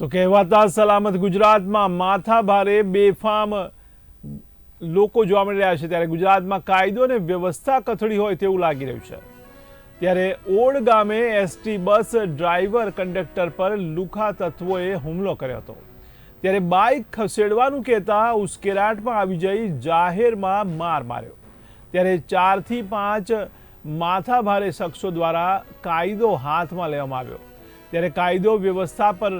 તો કહેવાતા સલામત ગુજરાતમાં માથા ભારે બેફામ લોકો જોવા મળી રહ્યા છે. ત્યારે ગુજરાતમાં કાયદો અને વ્યવસ્થા કથળી હોય તેવું લાગી રહ્યું છે. ત્યારે ઓડ ગામે એસટી બસ ડ્રાઈવર કંડક્ટર પર લુખા તત્વોએ હુમલો કર્યો હતો. ત્યારે બાઇક ખસેડવાનું કહેતા ઉશ્કેરાટમાં આવી જઈ જાહેરમાં માર માર્યો. ત્યારે ચારથી પાંચ માથાભારે શખ્સો દ્વારા કાયદો હાથમાં લેવામાં આવ્યો. ત્યારે કાયદો વ્યવસ્થા પર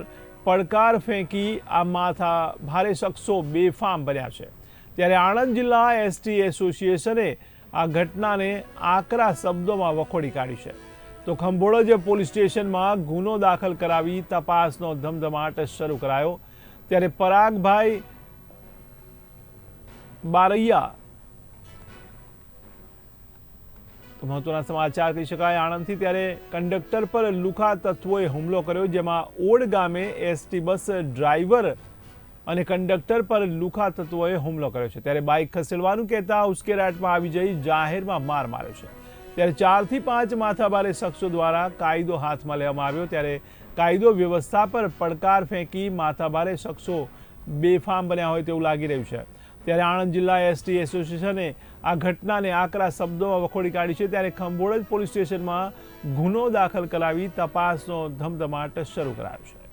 પડકાર ફેંકી આ માથા ભારે શખ્સો બેફામ બન્યા છે. ત્યારે આણંદ જિલ્લા એસટી એસોસિએશને આ ઘટનાને આકરા શબ્દોમાં વખોડી કાઢી છે. તો ખંભોળજ પોલીસ સ્ટેશનમાં ગુનો દાખલ કરાવી તપાસનો ધમધમાટ શરૂ કરાયો. ત્યારે પરાગભાઈ બારૈયા મહત્વના સમાચાર કહી શકાય. આણંદથી ત્યારે કંડક્ટર પર લુખા તત્વોએ હુમલો કર્યો, જેમાં ઓડ ગામે એસટી બસ ડ્રાઈવર અને કંડક્ટર પર લુખા તત્વોએ હુમલો કર્યો છે. ત્યારે બાઇક ખસેડવાનું કહેતા ઉશ્કેરાટમાં આવી જઈ જાહેરમાં માર માર્યો છે. ત્યારે ચારથી પાંચ માથાભારે શખ્સો દ્વારા કાયદો હાથમાં લેવામાં આવ્યો. ત્યારે કાયદો વ્યવસ્થા પર પડકાર ફેંકી માથાભારે શખ્સો બેફામ બન્યા હોય તેવું લાગી રહ્યું છે. ત્યારે આણંદ જિલ્લા એસટી એસોસિએશને આ ઘટનાને આકરા શબ્દોમાં વખોડી કાઢી છે. ત્યારે ખંભોળજ પોલીસ સ્ટેશનમાં ગુનો દાખલ કરાવી તપાસનો ધમધમાટ શરૂ કરાયો છે.